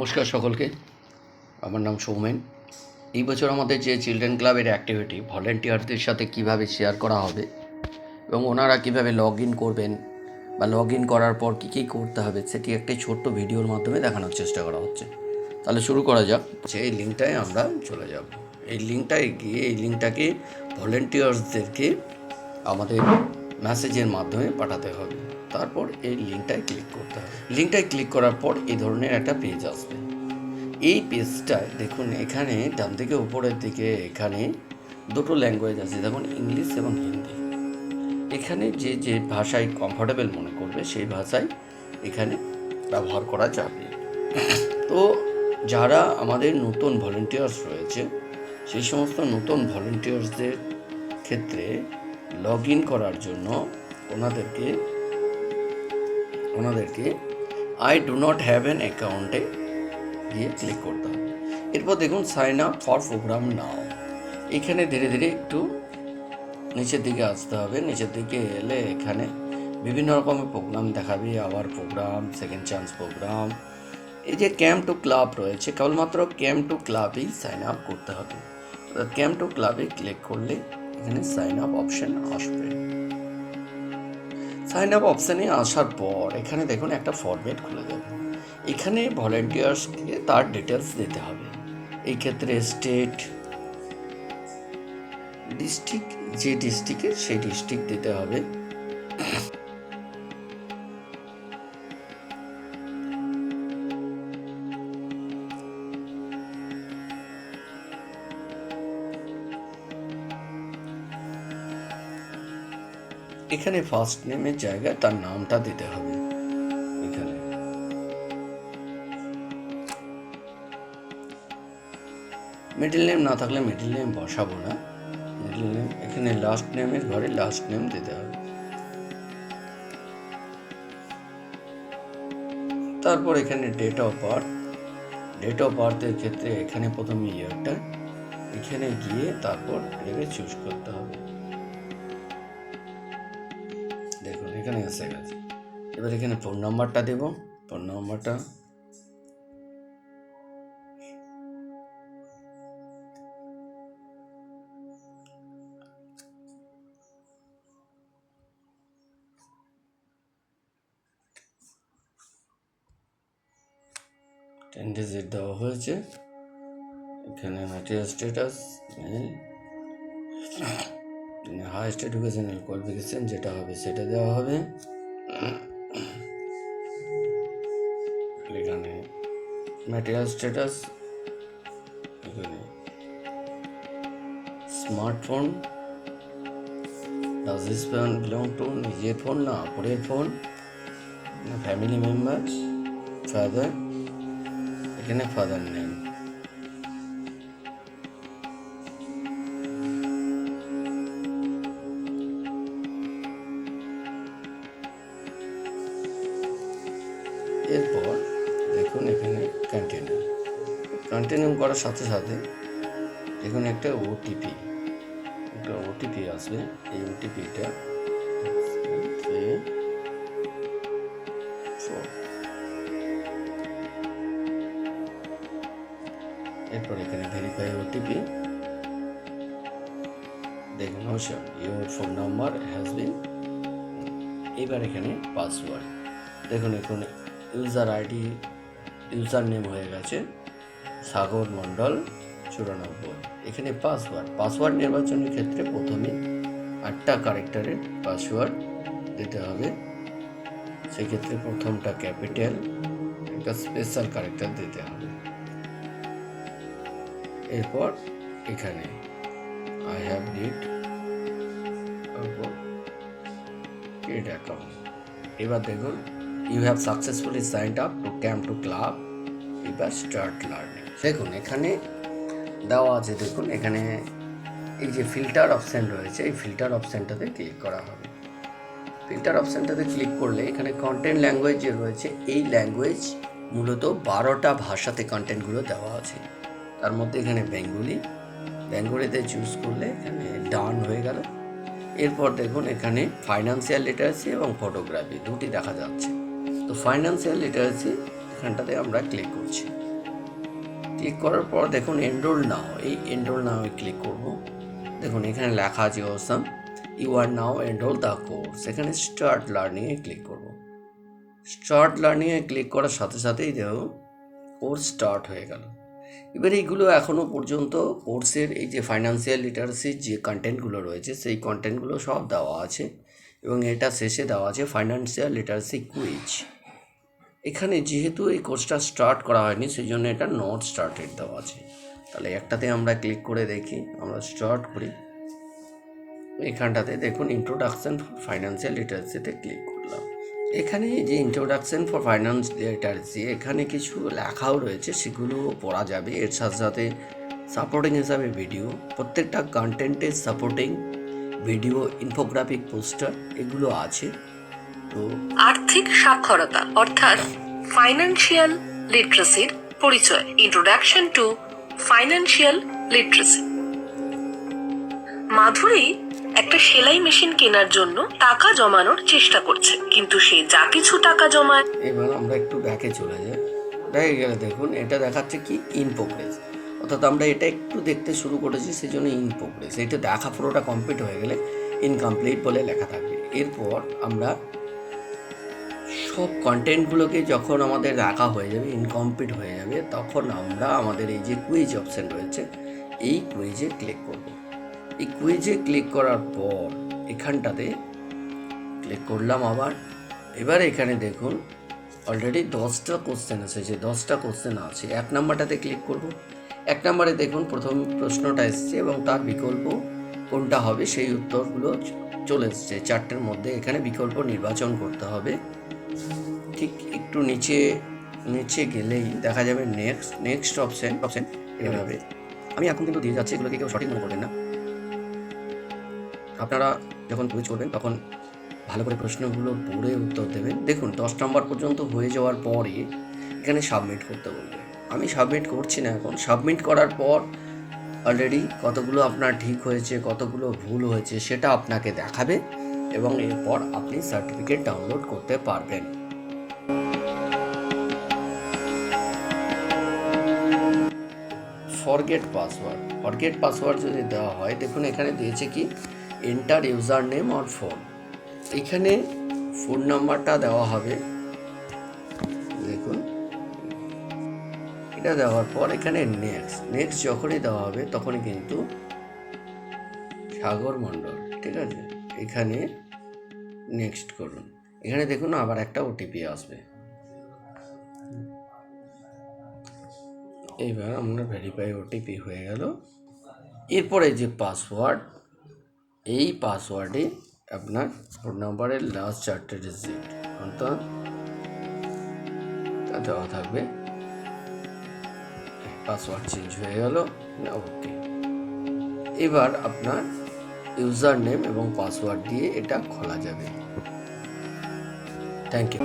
নমস্কার সকলকে। আমার নাম সৌমেন। এই বছর আমাদের যে চিলড্রেন ক্লাবের অ্যাক্টিভিটি, ভলেন্টিয়ারদের সাথে কীভাবে শেয়ার করা হবে এবং ওনারা কীভাবে লগ ইন করবেন বা লগ ইন করার পর কী কী করতে হবে, সেটি একটি ছোট্ট ভিডিওর মাধ্যমে দেখানোর চেষ্টা করা হচ্ছে। তাহলে শুরু করা যাক। সেই লিঙ্কটায় আমরা চলে যাব। এই লিঙ্কটায় গিয়ে, এই লিঙ্কটাকে ভলেন্টিয়ার্সদেরকে আমাদের মেসেজের মাধ্যমে পাঠাতে হবে। তারপর এই লিঙ্কটায় ক্লিক করতে হবে। লিঙ্কটায় ক্লিক করার পর এই ধরনের একটা পেজ আসবে। এই পেজটায় দেখুন, এখানে ডান দিকে, উপরের দিকে, এখানে দুটো ল্যাঙ্গুয়েজ আছে, যেমন ইংলিশ এবং হিন্দি। এখানে যে যে ভাষায় কমফোর্টেবল মনে করবে, সেই ভাষায় এখানে ব্যবহার করা যাবে। তো যারা আমাদের নতুন ভলেন্টিয়ার্স রয়েছে, সেই সমস্ত নতুন ভলেন্টিয়ার্সদের ক্ষেত্রে লগ ইন করার জন্য ওনাদেরকে ওনাদেরকে I do not have an অ্যাকাউন্টে গিয়ে ক্লিক করতে হবে। এরপর দেখুন sign up for program now এখানে ধীরে ধীরে একটু নিচের দিকে আসতে হবে। নিচের দিকে এলে এখানে বিভিন্ন রকমের প্রোগ্রাম দেখাবে। আবার প্রোগ্রাম সেকেন্ড চান্স প্রোগ্রাম এই যে ক্যাম্প টু ক্লাব রয়েছে, কেবলমাত্র ক্যাম্প টু ক্লাবেই সাইন আপ করতে হবে। ক্যাম্প টু ক্লাবে ক্লিক করলে এখানে সাইন আপ অপশন আসবে। সাইন আপ অপশানে আসার পর এখানে দেখুন একটা ফরম্যাট খুলে যাবে এখানে ভলেন্টিয়ার্সকে তার ডিটেলস দিতে হবে। এই ক্ষেত্রে স্টেট ডিস্ট্রিক্ট যে ডিস্ট্রিক্টের সেই ডিস্ট্রিক্ট দিতে হবে। এখানে ফার্স্ট নেমের জায়গায় তার নামটা দিতে হবে। এখানে। মিডল নেম না থাকলে মিডল নেম বসাবো না। মিডল নেম এখানে লাস্ট নেমের ঘরে লাস্ট নেম দিতে হবে। তারপর এখানে date of birth date of বার্থের ক্ষেত্রে এখানে প্রথমে ইয়ারটা এখানে গিয়ে তারপর এটাকে চুজ করতে হবে। এখানে এসে গেছে এবার এখানে ফোন নাম্বারটা দেব। ফোন নাম্বারটা টেন ডিজিট দেওয়া হয়েছে। এখানে material status highest educational qualification যেটা হবে সেটা দেওয়া হবে। এখানে ম্যাটেরিয়াল স্ট্যাটাস এখানে smartphone does phone belong to নিজের ফোন না অপরের ফোন না ফ্যামিলি মেম্বার্স ফাদার এখানে ফাদার নেম কন্টিনিউ কন্টিনিউ করার সাথে সাথে দেখুন একটা ওটিপি একটা ওটিপি আসবে এই ওটিপিটা এরপর এখানে ভেরিফাই ওটিপি দেখুন অবশ্যই your phone number has been এবার এখানে পাসওয়ার্ড দেখুন, এখানে ইউজার আইডি ইউজার নেম হয়ে গেছে সাগর মণ্ডল চুরানব্বই। এখানে পাসওয়ার্ড পাসওয়ার্ড নির্বাচনের ক্ষেত্রে প্রথমে আটটা ক্যারেক্টারের পাসওয়ার্ড দিতে হবে। সেক্ষেত্রে প্রথমটা ক্যাপিটাল একটা স্পেশাল ক্যারেক্টার দিতে হবে। এরপর এখানে I have did create account এবার দেখুন you have successfully signed up to camp to club এবার স্টার্ট লার্নিং দেখুন, এখানে দেওয়া আছে, দেখুন, এখানে এই যে ফিল্টার অপশান রয়েছে, এই ফিল্টার অপশানটাতে ক্লিক করা হবে। ফিল্টার অপশানটাতে ক্লিক করলে এখানে কন্টেন্ট ল্যাঙ্গুয়েজ যে রয়েছে, এই ল্যাঙ্গুয়েজ মূলত বারোটা ভাষাতে কন্টেন্টগুলো দেওয়া আছে। তার মধ্যে এখানে বেঙ্গলি বেঙ্গলিতে চুজ করলে এখানে ডান হয়ে গেল। এরপর দেখুন, এখানে ফাইন্যান্সিয়াল লিটারেসি এবং ফটোগ্রাফি দুটি দেখা যাচ্ছে। তো ফাইন্যান্সিয়াল লিটারেসি এখানটাতে আমরা ক্লিক করছি। ক্লিক করার পর দেখুন এনরোল নাও এই এনরোল নাও ক্লিক করব। দেখুন এখানে লেখা আছে awesome you are now enroll the course এখানে স্টার্ট লার্নিংয়ে ক্লিক করব। স্টার্ট লার্নিংয়ে ক্লিক করার সাথে সাথেই দেখুন কোর্স স্টার্ট হয়ে গেল। এবার এইগুলো এখনও পর্যন্ত কোর্সের এই যে ফাইন্যান্সিয়াল লিটারেসির যে কন্টেন্টগুলো রয়েছে, সেই কন্টেন্টগুলো সব দেওয়া আছে এবং এটা শেষে দেওয়া আছে ফাইন্যান্সিয়াল লিটারেসি কুইজ এখানে যেহেতু এই কোর্সটা স্টার্ট করা হয়নি সেই জন্য এটা নট স্টার্টেড দেওয়া আছে। তাহলে একটাতে আমরা ক্লিক করে দেখি, আমরা স্টার্ট করি। এখানটাতে দেখুন ইন্ট্রোডাকশন ফর ফাইন্যান্সিয়াল লিটারেসিতে ক্লিক করলাম। এখানে যে ইন্ট্রোডাকশন ফর ফাইন্যান্স লিটারেসি এখানে কিছু লেখাও রয়েছে, সেগুলো পড়া যাবে। এর সাথে সাথে সাপোর্টিং হিসাবে ভিডিও প্রত্যেকটা কন্টেন্টের সাপোর্টিং ভিডিও ইনফোগ্রাফিক পোস্টার এগুলো আছে। আর্থিক সাক্ষরতা, অর্থাৎ ফাইন্যান্সিয়াল লিটারেসির পরিচয়। Introduction to financial literacy Madhuri একটা সেলাই মেশিন কেনার জন্য টাকা জমানোর চেষ্টা করছে, কিন্তু সে যা কিছু টাকা জমায় এবার আমরা একটু ব্যাকে চলে যাই। ব্যাকে গেলে দেখুন, এটা দেখাচ্ছে কি ইন প্রোগ্রেস অর্থাৎ আমরা এটা একটু দেখতে শুরু করেছি সেই জন্য ইন প্রোগ্রেস এটা দেখা পুরোটা কমপ্লিট হয়ে গেলে ইনকমপ্লিট বলে লেখা থাকবে। এরপর আমরা সব কন্টেন্টগুলোকে যখন আমাদের রাখা হয়ে যাবে ইনকমপ্লিট হয়ে যাবে, তখন আমরা আমাদের এই যে কুইজ অপশান রয়েছে, এই কুইজে ক্লিক করব। এই কুইজে ক্লিক করার পর এখানটাতে ক্লিক করলাম আবার। এবার এখানে দেখুন অলরেডি দশটা কোশ্চেন এসেছে দশটা কোশ্চেন আছে, এক নাম্বারটাতে ক্লিক করব। এক নাম্বারে দেখুন, প্রথম প্রশ্নটা এসছে এবং তার বিকল্প কোনটা হবে, সেই উত্তরগুলো চলে এসছে। চারটের মধ্যে এখানে বিকল্প নির্বাচন করতে হবে। ঠিক একটু নিচে নিচে গেলেই দেখা যাবে নেক্সট নেক্সট অপশন অপশন এভাবে। আমি এখন কিন্তু দিয়ে যাচ্ছি, এগুলোকে কেউ সঠিক মনে করবেন না। আপনারা যখন কুইজ করবেন, তখন ভালো করে প্রশ্নগুলো পড়ে উত্তর দেবেন। দেখুন, দশ নম্বর পর্যন্ত হয়ে যাওয়ার পরে এখানে সাবমিট করতে বলবে। আমি সাবমিট করছি না এখন। সাবমিট করার পর অলরেডি কতগুলো আপনার ঠিক হয়েছে, কতগুলো ভুল হয়েছে, সেটা আপনাকে দেখাবে। এবং এরপর আপনি সার্টিফিকেট ডাউনলোড করতে পারবেন। ফরগেট পাসওয়ার্ড ফরগেট পাসওয়ার্ড যদি দেওয়া হয়, দেখুন এখানে দিয়েছে কি এন্টার ইউজার নেম আর ফোন এখানে ফোন নাম্বারটা দেওয়া হবে। দেখুন। এটা দেওয়ার পর এখানে নেক্সট নেক্সট যখনই দেওয়া হবে, তখনই কিন্তু সাগর মণ্ডল, ঠিক আছে? এখানে নেক্সট করুন। এখানে দেখুন আবার একটা ওটিপি আসবে। এইবার আমরা ভেরিফাই ওটিপি হয়ে গেল। এরপরে যে পাসওয়ার্ড এই পাসওয়ার্ডে আপনার ফোন নাম্বারের লাস্ট চারটে ডিজিট অর্থাৎ তা দেওয়া থাকবে। পাসওয়ার্ড চেঞ্জ হয়ে গেল। ওকে এবার আপনার ইউজার নেম এবং পাসওয়ার্ড দিয়ে এটা খোলা যাবে। Thank you